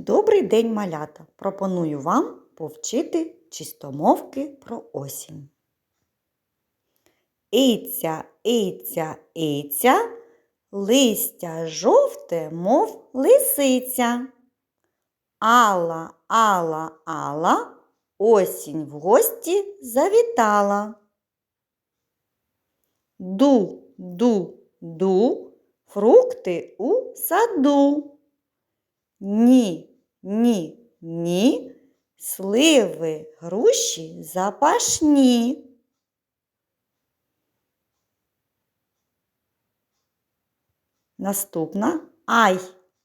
Добрий день, малята! Пропоную вам повчити чистомовки про осінь. Ійця, ійця, ійця, листя жовте, мов лисиця. Алла, алла, алла, осінь в гості завітала. Ду, ду, ду, фрукти у саду. Ні, ні, ні, сливи, груші запашні. Наступна ай,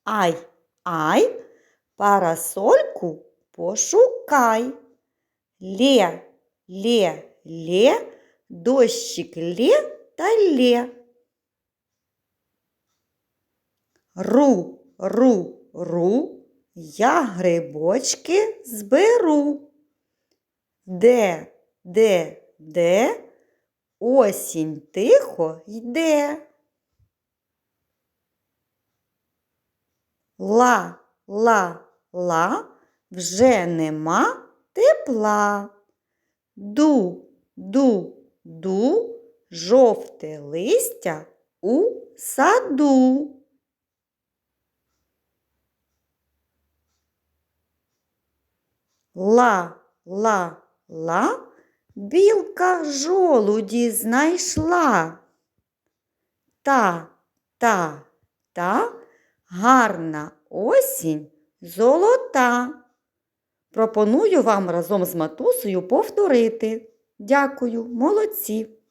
ай, ай, парасольку пошукай. Лє, лє, лє, дощик лє та лє. Ру, ру, ру, я грибочки зберу. Де, де, де, осінь тихо йде. Ла, ла, ла, вже нема тепла. Ду, ду, ду, жовте листя у саду. Ла, ла, ла, білка жолуді знайшла. Та, та, та, гарна осінь золота. Пропоную вам разом з матусею повторити. Дякую, молодці!